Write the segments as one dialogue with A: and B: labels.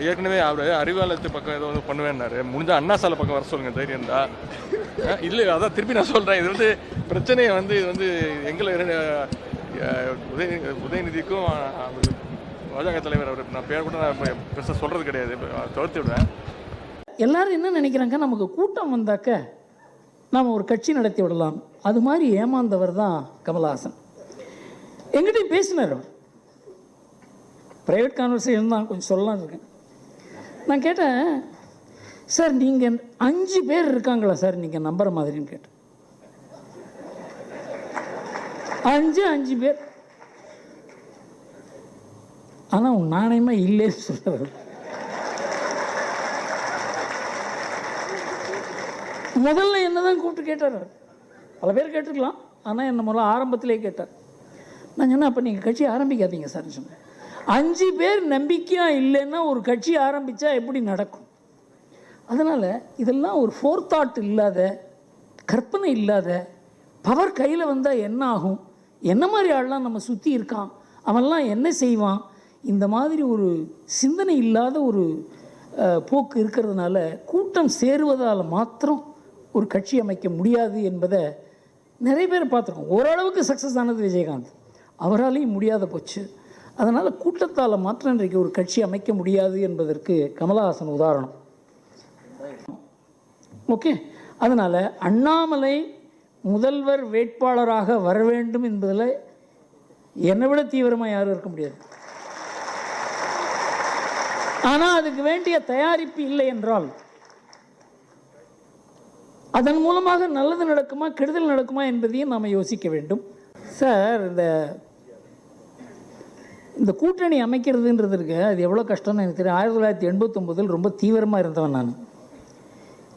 A: ஏற்கனவே அவர் அறிவாலயத்து பக்கம் ஏதோ ஒன்று பண்ணுவேன்னாரு. முடிஞ்ச அண்ணா சாலை பக்கம் வர சொல்லுங்க தைரியம் தான் இல்லை அதான் திருப்பி நான் சொல்கிறேன் இது வந்து பிரச்சனையை வந்து இது வந்து எங்களை உதய உதயநிதிக்கும் அவர் பாஜக தலைவர் அவர் நான் பேர் கூட நான் பெருசாக சொல்கிறது கிடையாது. தவிர்த்து விடுவேன்
B: எல்லாரும் என்ன நினைக்கிறாங்க? நமக்கு கூட்டம் வந்தாக்க நாம் ஒரு கட்சி நடத்தி விடலாம். அது மாதிரி ஏமாந்தவர் தான் கமலஹாசன். எங்கிட்டையும் பேசினார் அவர். ப்ரைவேட் கான்வர்சேஷன் தான் கொஞ்சம் சொல்லலாம்னு இருக்கேன். நான் கேட்டேன் சார் நீங்கள் அஞ்சு பேர் இருக்காங்களா சார்? நீங்கள் நம்புற மாதிரின்னு கேட்டேன். அஞ்சு அஞ்சு பேர். ஆனால் நாணயமாக இல்லைன்னு சொல்கிறார் முதல்ல என்ன தான் கூப்பிட்டு கேட்டார்? பல பேர் கேட்டிருக்கலாம். ஆனால் என்ன முதல்ல ஆரம்பத்திலே கேட்டார். நான் சொன்னேன் அப்போ நீங்கள் கட்சி ஆரம்பிக்காதீங்க சார் சொன்னேன். அஞ்சு பேர் நம்பிக்கையாக இல்லைன்னா ஒரு கட்சி ஆரம்பித்தா எப்படி நடக்கும்? அதனால் இதெல்லாம் ஒரு ஃபோர் தாட் இல்லாத கற்பனை இல்லாத பவர் கையில் வந்தால் என்ன ஆகும்? என்ன மாதிரி ஆள்லாம் நம்ம சுற்றி இருக்கான்? அவன்லாம் என்ன செய்வான்? இந்த மாதிரி ஒரு சிந்தனை இல்லாத ஒரு போக்கு இருக்கிறதுனால கூட்டம் சேருவதால் மாத்திரம் ஒரு கட்சி அமைக்க முடியாது என்பதை நிறைய பேர் பார்த்துருக்கோம். ஓரளவுக்கு சக்ஸஸ் ஆனது விஜயகாந்த். அவராலையும் முடியாத போச்சு. அதனால் கூட்டத்தால் மாத்திரம் இன்றைக்கு ஒரு கட்சி அமைக்க முடியாது என்பதற்கு கமலஹாசன் உதாரணம். ஓகே? அதனால் அண்ணாமலை முதல்வர் வேட்பாளராக வர வேண்டும் என்பதில் என்னை விட தீவிரமாக யாரும் இருக்க முடியாது. ஆனால் அதுக்கு வேண்டிய தயாரிப்பு இல்லை என்றால் அதன் மூலமாக நல்லது நடக்குமா கெடுதல் நடக்குமா என்பதையும் நாம் யோசிக்க வேண்டும். சார் இந்த இந்த கூட்டணி அமைக்கிறதுன்றது இருக்கு. அது எவ்வளோ கஷ்டம்னு எனக்கு தெரியும். ஆயிரத்தி தொள்ளாயிரத்தி எண்பத்தொம்போதில் ரொம்ப தீவிரமாக இருந்தவன் நான்.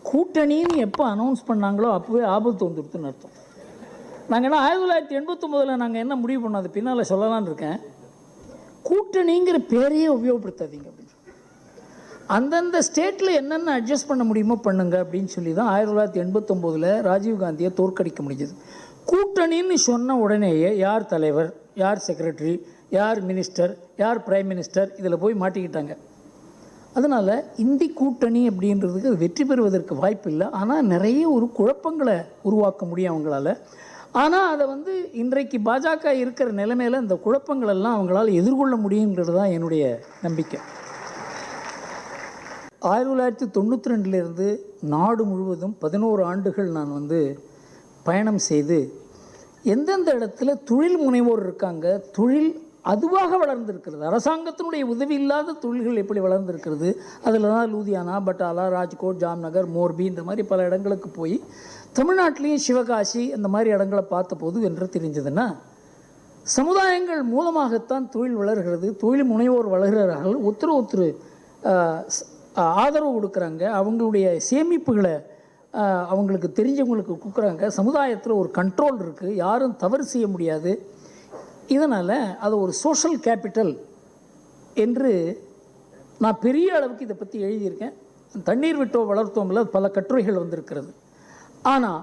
B: கூட்டணின்னு எப்போ அனௌன்ஸ் பண்ணாங்களோ அப்போவே ஆபத்து வந்துடுத்துன்னு அர்த்தம். நாங்கள் என்ன ஆயிரத்தி தொள்ளாயிரத்தி எண்பத்தொம்போதில் நாங்கள் என்ன முடிவு பண்ணோம்? அது பின்னால் சொல்லலான்னு இருக்கேன். கூட்டணிங்கிற பேரையே உபயோகப்படுத்தாதீங்க அப்படின்னு அந்தந்த ஸ்டேட்டில் என்னென்ன அட்ஜஸ்ட் பண்ண முடியுமோ பண்ணுங்க அப்படின்னு சொல்லி தான் ஆயிரத்தி தொள்ளாயிரத்தி எண்பத்தொம்போதில் ராஜீவ்காந்தியை தோற்கடிக்க முடிஞ்சது. கூட்டணின்னு சொன்ன உடனேயே யார் தலைவர் யார் செக்ரட்டரி யார் மினிஸ்டர் யார் பிரைம் மினிஸ்டர் இதில் போய் மாட்டிக்கிட்டாங்க. அதனால் இந்தி கூட்டணி அப்படின்றதுக்கு வெற்றி பெறுவதற்கு வாய்ப்பு இல்லை. ஆனால் நிறைய ஒரு குழப்பங்களை உருவாக்க முடியும் அவங்களால. ஆனால் அதை வந்து இன்றைக்கு பாஜக இருக்கிற நிலைமையில் இந்த குழப்பங்கள் எல்லாம் எதிர்கொள்ள முடியுங்கிறது தான் என்னுடைய நம்பிக்கை. ஆயிரத்தி தொள்ளாயிரத்தி தொண்ணூற்றி ரெண்டுலேருந்து நாடு முழுவதும் பதினோரு ஆண்டுகள் நான் வந்து பயணம் செய்து எந்தெந்த இடத்துல தொழில் முனைவோர் இருக்காங்க தொழில் அதுவாக வளர்ந்திருக்கிறது. அரசாங்கத்தினுடைய உதவி இல்லாத தொழில்கள் எப்படி வளர்ந்திருக்கிறது? அதில் தான் லூதியானா பட்டாலா ராஜ்கோட் ஜாம்நகர் மோர்பி இந்த மாதிரி பல இடங்களுக்கு போய் தமிழ்நாட்டிலையும் சிவகாசி அந்த மாதிரி இடங்களை பார்த்தபோது என்று தெரிஞ்சதுன்னா சமுதாயங்கள் மூலமாகத்தான் தொழில் வளர்கிறது. தொழில் முனைவோர் வளர்கிறார்கள். ஒருத்தர் ஒருத்தர் ஆதரவு கொடுக்குறாங்க. அவங்களுடைய சேமிப்புகளை அவங்களுக்கு தெரிஞ்சவங்களுக்கு கொடுக்குறாங்க. சமுதாயத்தில் ஒரு கண்ட்ரோல் இருக்குது யாரும் தவறு செய்ய முடியாது. இதனால் அது ஒரு சோஷியல் கேபிட்டல் என்று நான் பெரிய அளவுக்கு இதை பற்றி எழுதியிருக்கேன். தண்ணீர் விட்டோ வளர்த்தோம்ல பல கட்டுரைகள் வந்திருக்கிறது. ஆனால்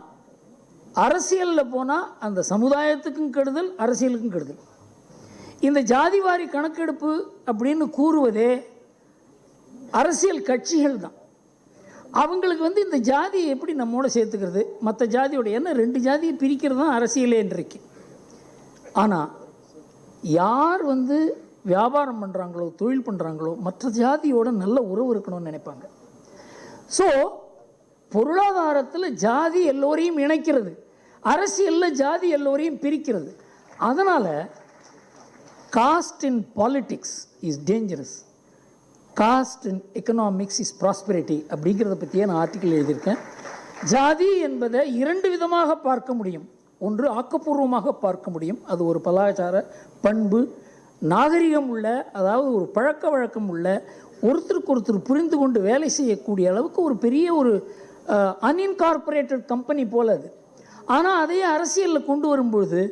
B: அரசியலில் போனால் அந்த சமுதாயத்துக்கும் கெடுதல் அரசியலுக்கும் கெடுதல். இந்த ஜாதிவாரி கணக்கெடுப்பு அப்படின்னு கூறுவதே அரசியல் கட்சிகள் தான். அவங்களுக்கு வந்து இந்த ஜாதியை எப்படி நம்மோட சேர்த்துக்கிறது? மற்ற ஜாதியோட என்ன? ரெண்டு ஜாதியை பிரிக்கிறது தான் அரசியலே இன்றைக்கு ஆனால் யார் வந்து வியாபாரம் பண்ணுறாங்களோ தொழில் பண்ணுறாங்களோ மற்ற ஜாதியோட நல்ல உறவு இருக்கணும்னு நினைப்பாங்க. ஸோ பொருளாதாரத்தில் ஜாதி எல்லோரையும் இணைக்கிறது. அரசியலில் ஜாதி எல்லோரையும் பிரிக்கிறது. அதனால் caste in politics is dangerous caste in economics is prosperity அப்படிங்கிறத பற்றியே நான் ஆர்டிக்கல் எழுதியிருக்கேன். ஜாதி என்பதை இரண்டு விதமாக பார்க்க முடியும். ஒன்று ஆக்கப்பூர்வமாக பார்க்க முடியும். அது ஒரு பலாச்சார பண்பு. நாகரிகம் உள்ள அதாவது ஒரு பழக்க வழக்கம் உள்ள ஒருத்தருக்கு ஒருத்தர் புரிந்து கொண்டு வேலை செய்யக்கூடிய அளவுக்கு ஒரு பெரிய ஒரு அன்இன்கார்பரேட்டட் கம்பெனி போல அது. ஆனால் அதையே அரசியலில் கொண்டு வரும்பொழுது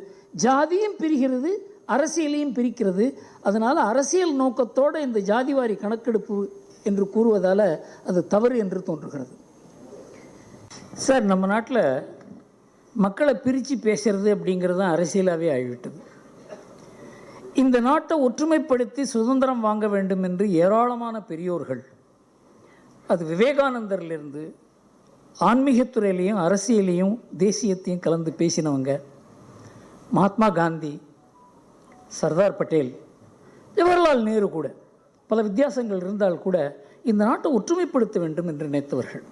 B: ஜாதியும் பிரிகிறது அரசியலையும் பிரிக்கிறது. அதனால் அரசியல் நோக்கத்தோடு இந்த ஜாதிவாரி கணக்கெடுப்பு என்று கூறுவதால் அது தவறு என்று தோன்றுகிறது. சார் நம்ம நாட்டில் மக்களை பிரித்து பேசுறது அப்படிங்கிறது தான் அரசியலாகவே ஆகிவிட்டது. இந்த நாட்டை ஒற்றுமைப்படுத்தி சுதந்திரம் வாங்க வேண்டும் என்று ஏராளமான பெரியோர்கள் அது விவேகானந்தர்லேருந்து ஆன்மீகத்துறையிலையும் அரசியலையும் தேசியத்தையும் கலந்து பேசினவங்க மகாத்மா காந்தி சர்தார் பட்டேல் ஜவஹர்லால் நேரு கூட. பல வித்தியாசங்கள் இருந்தால் கூட இந்த நாட்டை ஒற்றுமைப்படுத்த வேண்டும் என்று நினைத்தவர்கள்.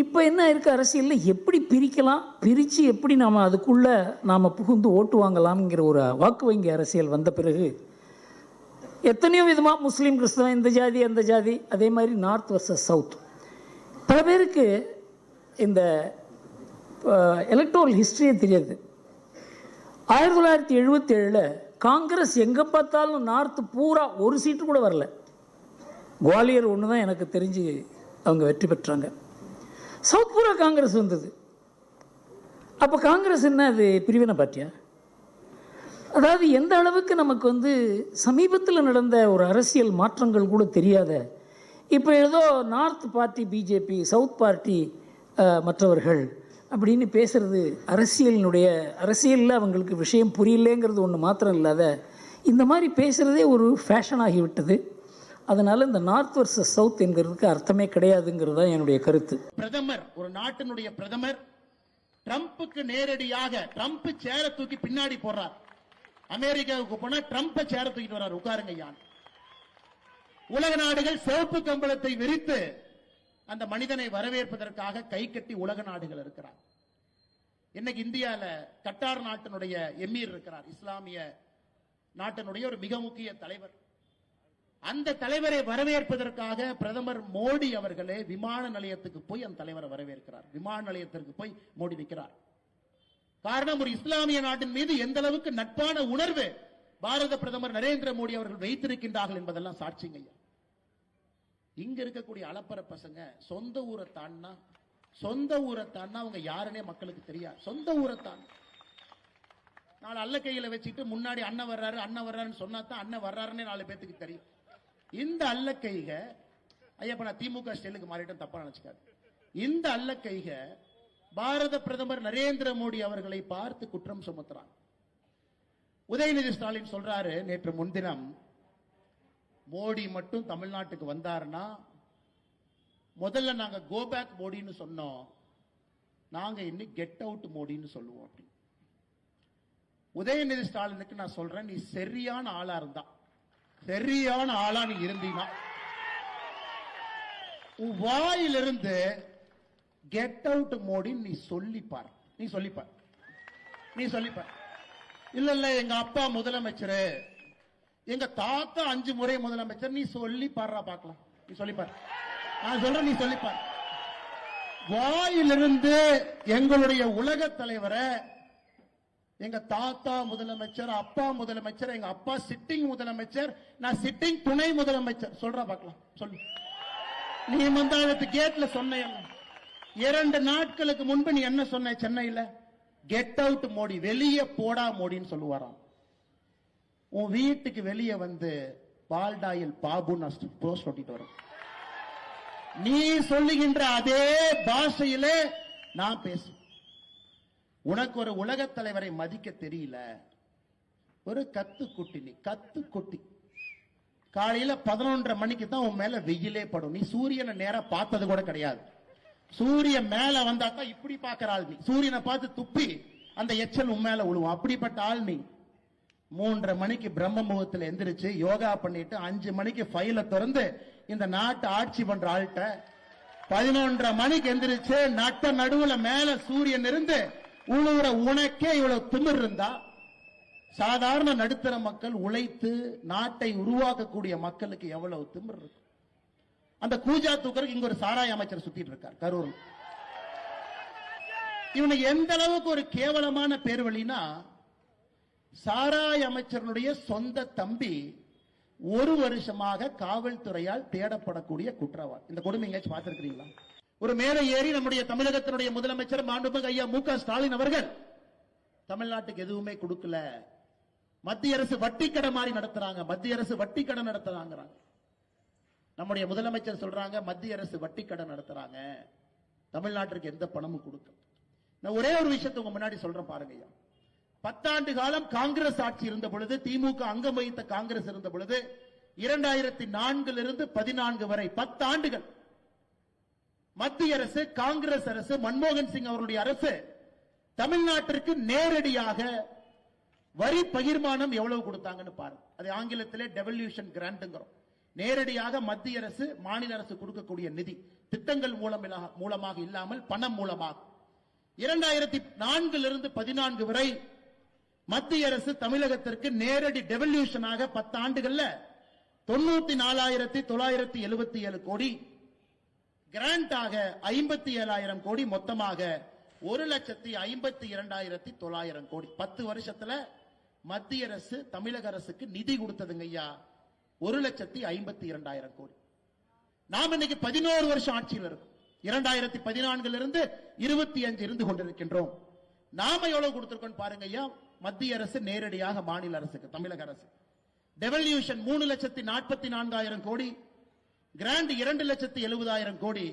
B: இப்போ என்ன இருக்குது அரசியலில்? எப்படி பிரிக்கலாம்? பிரித்து எப்படி நாம் அதுக்குள்ளே நாம் புகுந்து ஓட்டு வாங்கலாம்ங்கிற ஒரு வாக்கு வங்கி அரசியல் வந்த பிறகு எத்தனையோ விதமாக முஸ்லீம் கிறிஸ்தவம் இந்த ஜாதி அந்த ஜாதி அதே மாதிரி நார்த் வர்சஸ் சவுத். பல பேருக்கு இந்த எலக்ட்ரோல் ஹிஸ்ட்ரியே தெரியாது. ஆயிரத்தி தொள்ளாயிரத்தி எழுபத்தி ஏழில் காங்கிரஸ் எங்கே பார்த்தாலும் நார்த்து பூரா ஒரு சீட்டு கூட வரல. குவாலியர் ஒன்று தான் எனக்கு தெரிஞ்சு அவங்க வெற்றி பெற்றாங்க. சவுத்புரா காங்கிரஸ் வந்தது. அப்போ காங்கிரஸ் என்ன அது? பிரிவினை பார்ட்டியா? அதாவது எந்த அளவுக்கு நமக்கு வந்து சமீபத்தில் நடந்த ஒரு அரசியல் மாற்றங்கள் கூட தெரியாத இப்போ ஏதோ north party BJP south party மற்றவர்கள் அப்படின்னு பேசுகிறது அரசியலினுடைய அரசியலில் அவங்களுக்கு விஷயம் புரியலேங்கிறது ஒன்று மாத்திரம் இல்லாத இந்த மாதிரி பேசுகிறதே ஒரு ஃபேஷன் ஆகிவிட்டது அதனால் இந்த நார்த் வர்சஸ் சவுத் என்கிறதுக்கு அர்த்தமே கிடையாதுங்கிறது தான் என்னுடைய கருத்து.
C: பிரதமர் ஒரு நாட்டினுடைய பிரதமர் ட்ரம்ப்புக்கு நேரடியாக ட்ரம்ப் சேர தூக்கி பின்னாடி போடுறார். அமெரிக்காவுக்கு போனா ட்ரம்ப்பை சேர தூக்கிட்டு வர்றார். உட்காருங்க யான் உலக நாடுகள் சிவப்பு கம்பளத்தை விரித்து அந்த மனிதனை வரவேற்பதற்காக கை கட்டி உலக நாடுகள் இருக்கிறார். இன்னைக்கு இந்தியால கட்டார் நாட்டினுடைய எமீர் இருக்கிறார். இஸ்லாமிய நாட்டினுடைய ஒரு மிக முக்கிய தலைவர். அந்த தலைவரை வரவேற்பதற்காக பிரதமர் மோடி அவர்களே விமான நிலையத்துக்கு போய் அந்த தலைவரை வரவேற்கிறார். விமான நிலையத்திற்கு போய் மோடி நிற்கிறார். காரணம் ஒரு இஸ்லாமிய நாட்டின் மீது எந்த அளவுக்கு நட்பான உணர்வு பாரத பிரதமர் நரேந்திர மோடி அவர்கள் வைத்திருக்கின்றார்கள் என்பதெல்லாம் சாட்சிங்க இங்க இருக்கக்கூடிய அலப்பற பசங்க சொந்த ஊரை தாண்டா சொந்த ஊரை தாண்டா அவங்க யாருன்னே மக்களுக்கு தெரியாது. சொந்த ஊரை தான் நாலு அல்ல கையில வச்சுட்டு முன்னாடி அண்ணன் வர்றாரு அண்ணன் வர்றாருன்னு சொன்னா தான் அண்ணன் வர்றாருன்னே நாலு பேத்துக்கு தெரியும். இந்த அல்ல கைக ஐயப்ப நான் திமுக ஸ்டைலுக்கு மாறிட்டேன் தப்பா நினைச்சுக்காது. இந்த அல்ல கைக பாரத பிரதமர் நரேந்திர மோடி அவர்களை பார்த்து குற்றம் சுமத்துறாங்க. உதயநிதி ஸ்டாலின் சொல்றாரு நேற்று முன்தினம் மோடி மட்டும் தமிழ்நாட்டுக்கு வந்தாருன்னா முதல்ல நாங்க கோபேக் மோடின்னு சொன்னோம் நாங்க இன்னைக்கு கெட் அவுட் மோடின்னு சொல்லுவோம் அப்படி உதயநிதி ஸ்டாலினுக்கு நான் சொல்றேன் நீ சரியான ஆளா இருந்தான் சரியான ஆளா நீ இருந்தீனா? வாயிலிருந்து கெட் அவுட் மோடி நீ சொல்லிப்பார். நீ சொல்லிப்பார். நீ சொல்லிப்பார். இல்ல இல்ல எங்க அப்பா முதலமைச்சர் எங்க தாத்தா அஞ்சு முறை முதலமைச்சர் நீ சொல்லி பாடுறா பார்க்கலாம். நீ சொல்லிப்பார். நான் சொல்றேன் நீ சொல்லிப்பார். வாயிலிருந்து எங்களுடைய உலக தலைவரை எங்க தாத்தா முதலமைச்சர் அப்பா முதலமைச்சர் எங்க அப்பா சிட்டிங் முதலமைச்சர் நான் சிட்டிங் துணை முதலமைச்சர். சொல்ற பார்க்கலாம். சொல்லு. நீ மந்தாளத்து கேட்ல சொன்ன இரண்டு நாட்களுக்கு முன்பு நீ என்ன சொன்ன சென்னையில? Get out Modi. வெளியே போடா மோடின்னு சொல்லுவாராம். உன் வீட்டுக்கு வெளியே வந்து பால்டாயில் பாபு போஸ்ட் ஒட்டிட்டு வரும் நீ சொல்லுகின்ற அதே பாஷையிலே நான் பேசுவேன். உனக்கு ஒரு உலகத் தலைவரை மதிக்க தெரியல. ஒரு கத்து குட்டி நீ கத்து குட்டி காலையில பதினொன்றரை மணிக்கு தான் உன் மேல வெயிலே படும். நீ சூரியனை நேரா பார்த்தது கூட கிடையாது. சூரியன் மேல வந்தா தான் இப்படி பார்க்கிற ஆள் நீ. சூரியனை பார்த்து துப்பி அந்த எச்சல் உன் மேல விழுவும் அப்படிப்பட்ட ஆள் நீ. மூன்றரை மணிக்கு பிரம்ம முகத்துல எந்திரிச்சு யோகா பண்ணிட்டு அஞ்சு மணிக்கு ஃபைல திறந்து இந்த நாட்டை ஆட்சி பண்ற ஆள்கிட்ட பதினொன்றரை மணிக்கு எந்திரிச்சு நட்ட நடுவுல மேல சூரியன் இருந்து உழுவுற உனக்கே இவ்வளவு திமிர் இருந்தா சாதாரண நடுத்தர மக்கள் உழைத்து நாட்டை உருவாக்கக்கூடிய மக்களுக்கு எவ்வளவு திமிர் இருக்கும்? அந்த கூஜா தூக்கருக்கு இங்க ஒரு சாராய அமைச்சர் சுத்திட்டு இருக்கார் கரூர் இவங்க எந்த அளவுக்கு ஒரு கேவலமான பேர் வழினா சாராய அமைச்சருடைய சொந்த தம்பி ஒரு வருஷமாக காவல்துறையால் தேடப்படக்கூடிய குற்றவாளி. இந்த கொடுமை எங்கேயாச்சும் பார்த்திருக்கிறீங்களா? ஒரு மேலே ஏறி நம்முடைய தமிழகத்தினுடைய முதலமைச்சர் மாண்புமிகு ஐயா மு க ஸ்டாலின் அவர்கள் தமிழ்நாட்டுக்கு எதுவுமே கொடுக்கல. மத்திய அரசு வட்டி கடை மாதிரி நடத்துறாங்க. மத்திய அரசு வட்டி கடை நடத்துறாங்க நம்முடைய முதலமைச்சர் சொல்றாங்க மத்திய அரசு வட்டி கடை நடத்துறாங்க. தமிழ்நாட்டிற்கு எந்த பணமும் கொடுக்கல. நான் ஒரே ஒரு விஷயத்தை உங்க முன்னாடி சொல்றேன் பாருங்க ஐயா. பத்தாண்டு காலம் காங்கிரஸ் ஆட்சி இருந்த பொழுது திமுக அங்கம் வகித்த காங்கிரஸ் இருந்த பொழுது இரண்டாயிரத்தி நான்கிலிருந்து பதினான்கு வரை பத்தாண்டுகள் மத்திய அரசு காங்கிரஸ் அரசு மன்மோகன் சிங் அவருடைய அரசு தமிழ்நாட்டிற்கு நேரடியாக வரி பகிர்மானம் எவ்வளவு கொடுத்தாங்கன்னு பாருங்க. அது ஆங்கிலத்திலே டெவல்யூஷன் கிராண்ட்ங்கிறோம் நேரடியாக மத்திய அரசு மாநில அரசு கொடுக்கக்கூடிய நிதி திட்டங்கள் மூலம் மூலமாக இல்லாமல் பணம் மூலமாக. இரண்டாயிரத்தி நான்கிலிருந்து பதினான்கு வரை மத்திய அரசு தமிழகத்திற்கு நேரடி டெவல்யூஷனாக பத்து ஆண்டுகள்ல தொண்ணூத்தி நாலாயிரத்தி தொள்ளாயிரத்தி எழுபத்தி ஏழு கோடி கிராண்டாக ஐம்பத்தி ஏழாயிரம் கோடி மொத்தமாக ஒரு லட்சத்தி ஐம்பத்தி இரண்டாயிரத்தி தொள்ளாயிரம் கோடி. பத்து வருஷத்துல மத்திய அரசு தமிழக அரசுக்கு நிதி கொடுத்ததுங்க ஐயா. ஒரு லட்சத்தி ஐம்பத்தி இரண்டாயிரம் கோடி. நாம் இன்னைக்கு பதினோரு வருஷம் ஆட்சியில் இருக்கும். இரண்டாயிரத்தி பதினான்குல இருந்து இருபத்தி அஞ்சு இருந்து கொண்டிருக்கின்றோம். நாம எவ்வளவு கொடுத்திருக்கோம் பாருங்க ஐயா. மத்திய அரசு நேரடியாக மாநில அரசுக்கு தமிழக அரசு டெவல்யூஷன் மூணு லட்சத்தி நாற்பத்தி நான்காயிரம் கோடி. கிராண்ட் இரண்டு லட்சத்தி எழுபதாயிரம் கோடி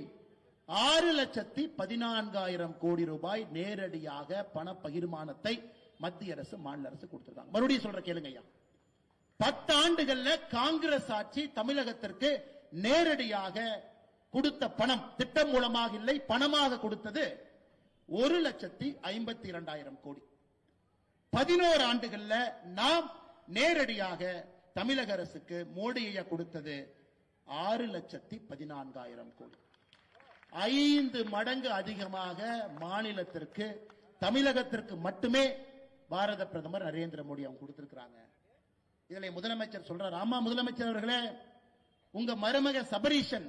C: ஆறு லட்சத்தி பதினான்காயிரம் கோடி ரூபாய் நேரடியாக பண பகிர்மானத்தை மத்திய அரசு மாநில அரசு கொடுத்திருக்காங்க. மறுபடியும் சொல்ற கேளுங்க ஐயா. பத்தாண்டுகள்ல காங்கிரஸ் ஆட்சி தமிழகத்திற்கு நேரடியாக கொடுத்த பணம் திட்டம் மூலமாக இல்லை பணமாக கொடுத்தது ஒரு லட்சத்தி ஐம்பத்தி இரண்டாயிரம் கோடி. பதினோரு ஆண்டுகள்ல நாம் நேரடியாக தமிழக அரசுக்கு மோடி ஐயா கொடுத்தது ஆறு லட்சத்தி பதினான்காயிரம் கோடி. ஐந்து மடங்கு அதிகமாக மாநிலத்திற்கு தமிழகத்திற்கு மட்டுமே பாரத பிரதமர் நரேந்திர மோடி அவங்க கொடுத்திருக்கிறாங்க. இதுல முதலமைச்சர் சொல்றார் ஆமா முதலமைச்சர் அவர்களே உங்க மருமக சபரீஷன்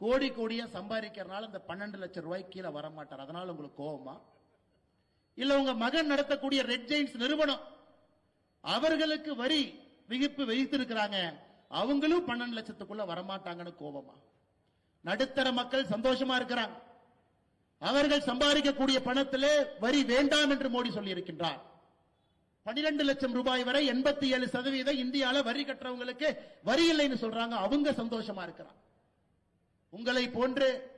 C: கோடி கோடியா சம்பாதிக்கிறதுனால இந்த பன்னெண்டு லட்சம் ரூபாய் கீழே வர மாட்டார் அதனால உங்களுக்கு கோபமா இல்ல உங்க மகன் நடத்தக்கூடிய ரெட் ஜெயின்ஸ் நிறுவனம் அவர்களுக்கு வரி விகிப்பு வைத்திருக்கிறாங்க அவங்களும் பன்னெண்டு லட்சத்துக்குள்ள வரமாட்டாங்கன்னு கோபமா? நடுத்தர மக்கள் சந்தோஷமா இருக்கிறாங்க. அவர்கள் சம்பாதிக்கக்கூடிய பணத்திலே வரி வேண்டாம் என்று மோடி சொல்லி இருக்கின்றார் பனிரெண்டு லட்சம் ரூபாய் வரை எண்பத்தி ஏழு சதவீதம் இந்தியால வரி கட்டுறவங்களுக்கு வரி இல்லைன்னு சொல்றாங்க. அவங்க சந்தோஷமா இருக்கிறாங்க. உங்களை போன்று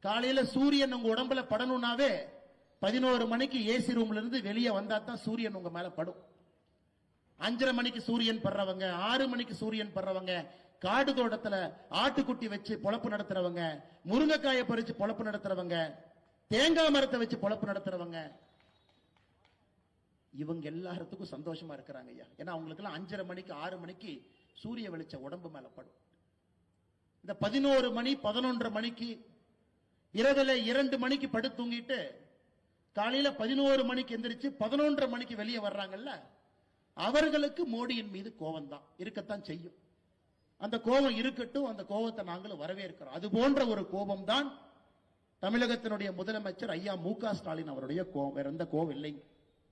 C: காலையில சூரியன் உங்க உடம்புல படணும்னாவே பதினோரு மணிக்கு ஏசி ரூம்ல இருந்து வெளியே வந்தா தான் சூரியன் உங்க மேல படும். அஞ்சரை மணிக்கு சூரியன் படுறவங்க ஆறு மணிக்கு சூரியன் படுறவங்க காடு தோட்டத்துல ஆட்டுக்குட்டி வச்சு பொழப்பு நடத்துறவங்க முருங்கைக்காயை பறிச்சு பொழப்பு நடத்துறவங்க தேங்காய் மரத்தை வச்சு பொழப்பு நடத்துறவங்க. இவங்க எல்லாத்துக்கும் சந்தோஷமா இருக்கிறாங்க ஐயா. ஏன்னா அவங்களுக்கு எல்லாம் அஞ்சரை மணிக்கு ஆறு மணிக்கு சூரிய வெளிச்ச உடம்பு மேல படும். இந்த பதினோரு மணி பதினொன்றரை மணிக்கு இரவுல இரண்டு மணிக்கு படுத்து தூங்கிட்டு காலையில பதினோரு மணிக்கு எந்திரிச்சு பதினொன்றரை மணிக்கு வெளியே வர்றாங்கல்ல அவர்களுக்கு மோடியின் மீது கோபம் தான் இருக்கத்தான் செய்யும். அந்த கோபம் இருக்கட்டும் அந்த கோபத்தை நாங்களும் வரவேற்கிறோம். அது போன்ற ஒரு கோபம் தான் தமிழகத்தினுடைய முதலமைச்சர் ஐயா மு க ஸ்டாலின் அவருடைய கோபம் வேற எந்த கோபம் இல்லைங்க.